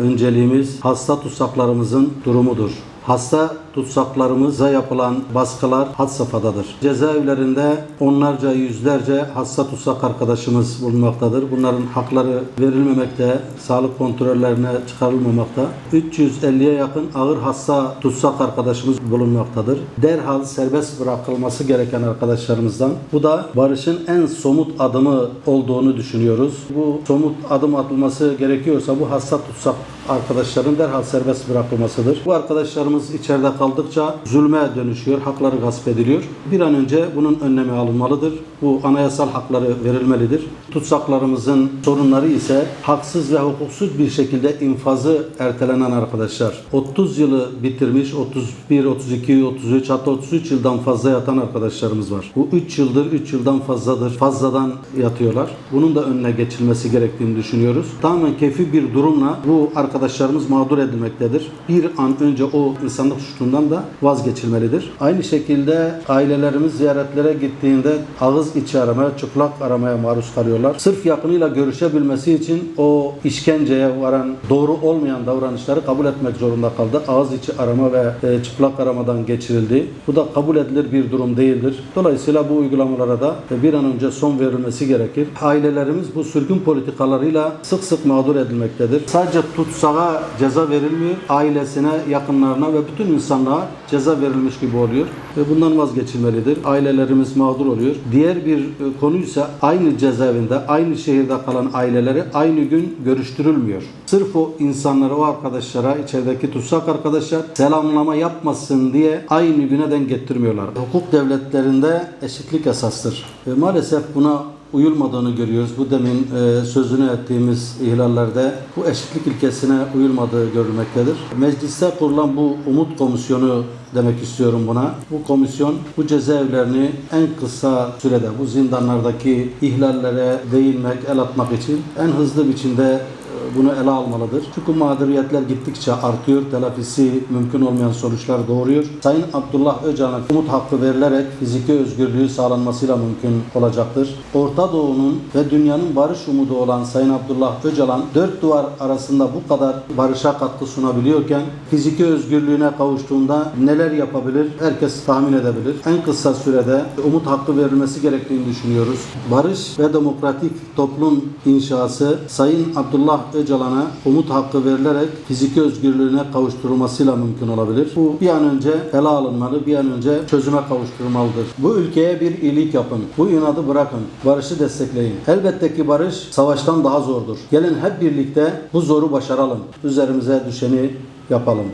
Önceliğimiz hasta tutsaklarımızın durumudur. Hasta tutsaklarımıza yapılan baskılar had safhadadır. Cezaevlerinde onlarca, yüzlerce hasta tutsak arkadaşımız bulunmaktadır. Bunların hakları verilmemekte, sağlık kontrollerine çıkarılmamakta. 350'ye yakın ağır hasta tutsak arkadaşımız bulunmaktadır. Derhal serbest bırakılması gereken arkadaşlarımızdan. Bu da barışın en somut adımı olduğunu düşünüyoruz. Bu somut adım atılması gerekiyorsa bu hasta tutsak arkadaşların derhal serbest bırakılmasıdır. Bu arkadaşlarımız içeride kaldıkça zulme dönüşüyor, hakları gasp ediliyor. Bir an önce bunun önlemi alınmalıdır. Bu anayasal hakları verilmelidir. Tutsaklarımızın sorunları ise haksız ve hukuksuz bir şekilde infazı ertelenen arkadaşlar. 30 yılı bitirmiş, 31, 32, 33 hatta 33 yıldan fazla yatan arkadaşlarımız var. Bu 3 yıldır, 3 yıldan fazladır, fazladan yatıyorlar. Bunun da önüne geçilmesi gerektiğini düşünüyoruz. Tamamen keyfi bir durumla bu arkadaşlarımız mağdur edilmektedir. Bir an önce o insanlık suçundan da vazgeçilmelidir. Aynı şekilde ailelerimiz ziyaretlere gittiğinde ağız içi aramaya, çıplak aramaya maruz kalıyorlar. Sırf yakınıyla görüşebilmesi için o işkenceye varan doğru olmayan davranışları kabul etmek zorunda kaldı. Ağız içi arama ve e, çıplak aramadan geçirildi. Bu da kabul edilir bir durum değildir. Dolayısıyla bu uygulamalara da e, bir an önce son verilmesi gerekir. Ailelerimiz bu sürgün politikalarıyla sık sık mağdur edilmektedir. Sadece tutsağa ceza verilmiyor, ailesine, yakınlarına ve bütün insanlığa ceza verilmiş gibi oluyor. Ve bundan vazgeçilmelidir. Ailelerimiz mağdur oluyor. Diğer bir e, konu ise aynı cezaevinde, aynı şehirde kalan aileleri aynı gün görüştürülmüyor. Sırf o insanlara, o arkadaşlara, içerideki tutsak arkadaşlar selamlama yapmasın diye aynı güne denk getirmiyorlar. Hukuk devletlerinde eşitlik esastır. Ve maalesef buna uyulmadığını görüyoruz. Bu demin e, sözünü ettiğimiz ihlallerde bu eşitlik ilkesine uyulmadığı görülmektedir. Mecliste kurulan bu umut komisyonu demek istiyorum buna. Bu komisyon bu cezaevlerini en kısa sürede bu zindanlardaki ihlallere değinmek, el atmak için en hızlı biçimde bunu ele almalıdır. Çünkü mağduriyetler gittikçe artıyor, telafisi mümkün olmayan sonuçlar doğuruyor. Sayın Abdullah Öcalan'a umut hakkı verilerek fiziki özgürlüğü sağlanmasıyla mümkün olacaktır. Orta Doğu'nun ve dünyanın barış umudu olan Sayın Abdullah Öcalan dört duvar arasında bu kadar barışa katkı sunabiliyorken fiziki özgürlüğüne kavuştuğunda neler yapabilir herkes tahmin edebilir. En kısa sürede umut hakkı verilmesi gerektiğini düşünüyoruz. Barış ve demokratik toplum inşası Sayın Abdullah Öcalan'a umut hakkı verilerek fiziki özgürlüğüne kavuşturulmasıyla mümkün olabilir. Bu bir an önce ele alınmalı, bir an önce çözüme kavuşturulmalıdır. Bu ülkeye bir iyilik yapın. Bu inadı bırakın. Barışı destekleyin. Elbette ki barış savaştan daha zordur. Gelin hep birlikte bu zoru başaralım. Üzerimize düşeni yapalım.